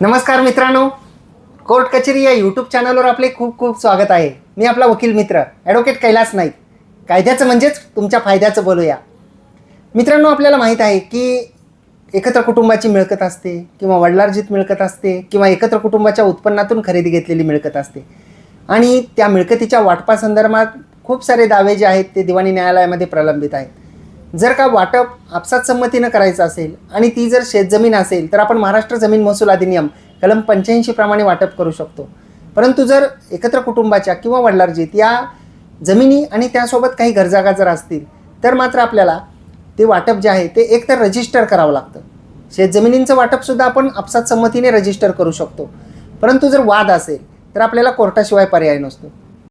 नमस्कार मित्रांनो. कोर्ट कचेरी या यूट्यूब चॅनलवर आपले खूप खूप स्वागत आहे. मी आपला वकील मित्र ॲडव्होकेट कैलास नाईक. कायद्याचं म्हणजेच तुमच्या फायद्याचं बोलूया. मित्रांनो आपल्याला माहीत आहे की एकत्र कुटुंबाची मिळकत असते किंवा वडिलार्जित मिळकत असते किंवा एकत्र कुटुंबाच्या उत्पन्नातून खरेदी घेतलेली मिळकत असते. आणि त्या मिळकतीच्या वाटपासंदर्भात खूप सारे दावे जे आहेत ते दिवाणी न्यायालयामध्ये प्रलंबित आहेत. जर का वाटप आपसात संमतीनं करायचं असेल आणि ती जर शेतजमीन असेल तर आपण महाराष्ट्र जमीन महसूल अधिनियम कलम पंच्याऐंशी प्रमाणे वाटप करू शकतो. परंतु जर एकत्र कुटुंबाच्या किंवा वडिलार्जित या जमिनी आणि त्यासोबत काही घरजागा जर असतील तर मात्र आपल्याला ते वाटप जे आहे ते एकतर रजिस्टर करावं लागतं. शेतजमिनींचं वाटपसुद्धा आपण आपसात संमतीने रजिस्टर करू शकतो. परंतु जर वाद असेल तर आपल्याला कोर्टाशिवाय पर्याय नसतो.